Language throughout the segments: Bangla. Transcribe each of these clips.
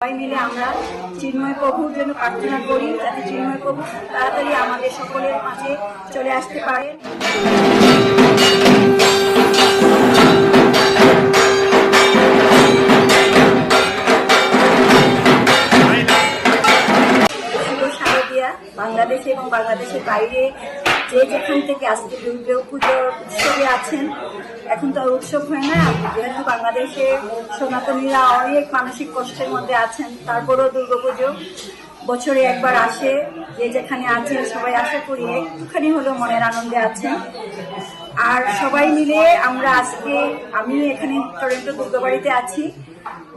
সবাই মিলে আমরা চিন্ময় প্রভুর জন্য প্রার্থনা করি, যাতে চিন্ময় প্রভু তাড়াতাড়ি আমাদের সকলের মাঝে চলে আসতে পারেন। বাংলাদেশে এবং বাংলাদেশের বাইরে যে যেখান থেকে আজকে দুর্গা পুজোর উৎসবে আছেন। এখন তো উৎসব হয় না, যেহেতু বাংলাদেশে সনাতনীরা অনেক মানসিক কষ্টের মধ্যে আছেন, তারপরেও দুর্গাপুজো বছরে একবার আসে, যে যেখানে আছেন সবাই আশা করি একটুখানি হলেও মনের আনন্দে আছেন। আর সবাই মিলে আমরা আজকে, আমি এখানে টরেন্টো দুর্গাবাড়িতে আছি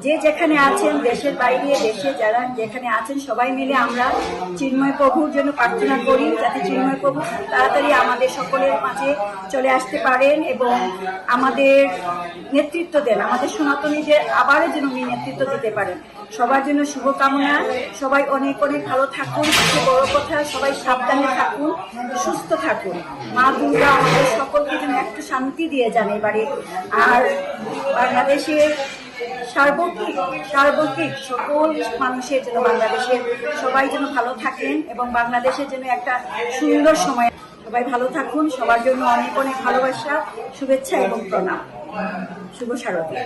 যে যেখানে আছেন, দেশের বাইরে, দেশে যারা যেখানে আছেন, সবাই মিলে আমরা চিন্ময় প্রভুর জন্য প্রার্থনা করি, যাতে চিন্ময় প্রভু তাড়াতাড়ি আমাদের সকলের মাঝে চলে আসতে পারেন এবং আমাদের নেতৃত্ব দেন। আমাদের সনাতনী যে আবারও যেন উনি নেতৃত্ব দিতে পারেন। সবার জন্য শুভকামনা। সবাই অনেক অনেক ভালো থাকুন বড় কথা। সবাই সাবধানে থাকুন, সুস্থ থাকুন। মা দুর্গা আমাদের সকলকে যেন একটু শান্তি দিয়ে যান এবারে। আর বাংলাদেশের সার্বত্রিক সার্বত্রিক সকল মানুষের যেন বাংলাদেশের সবাই যেন ভালো থাকেন এবং বাংলাদেশের যেন একটা সুন্দর সময়। সবাই ভালো থাকুন, সবার জন্য অনেক অনেক ভালোবাসা, শুভেচ্ছা এবং প্রণাম। শুভ শারদীয়া।